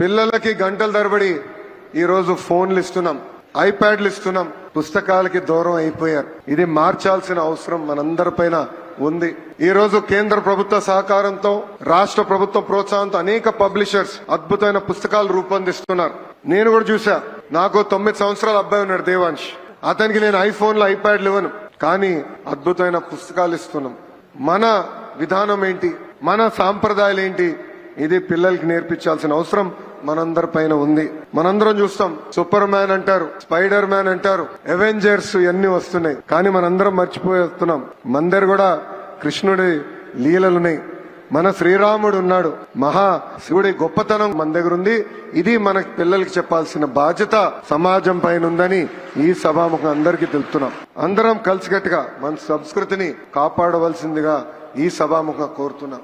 పిల్లలకి గంటల తరబడి ఈరోజు ఫోన్లు ఇస్తున్నాం ఐప్యాడ్లు ఇస్తున్నాం. పుస్తకాలకి దూరం అయిపోయారు. ఇది మార్చాల్సిన అవసరం మనందరిపైన ఉంది. ఈ రోజు కేంద్ర ప్రభుత్వ సహకారంతో రాష్ట్ర ప్రభుత్వ ప్రోత్సాహంతో అనేక పబ్లిషర్స్ అద్భుతమైన పుస్తకాలు రూపొందిస్తున్నారు. నేను కూడా చూసా. నాకు తొమ్మిది సంవత్సరాల అబ్బాయి ఉన్నాడు దేవాంశ్. అతనికి నేను ఐఫోన్లు ఐప్యాడ్లు ఇవ్వను. కానీ అద్భుతమైన పుస్తకాలు ఇస్తున్నాం. మన విధానం ఏంటి? మన సాంప్రదాయాలు ఏంటి? ఇది పిల్లలకి నేర్పించాల్సిన అవసరం. మనందరి పైన ఉంది. మనందరం చూస్తాం. సూపర్ మ్యాన్ అంటారు స్పైడర్ మ్యాన్ అంటారు అవెంజర్స్ ఇవన్నీ వస్తున్నాయి. కానీ మనందరం మర్చిపోతున్నాం మందరు కూడా కృష్ణుడి లీలలున్నాయి. మన శ్రీరాముడు ఉన్నాడు. మహా శివుడి గొప్పతనం మన దగ్గర ఉంది. ఇది మన పిల్లలకి చెప్పాల్సిన బాధ్యత సమాజం పైన ఉందని ఈ సభాముఖం అందరికీ తెలుపుతున్నాం. అందరం కలిసికట్టుగా మన సంస్కృతిని కాపాడవలసిందిగా ఈ సభాముఖం కోరుతున్నాం.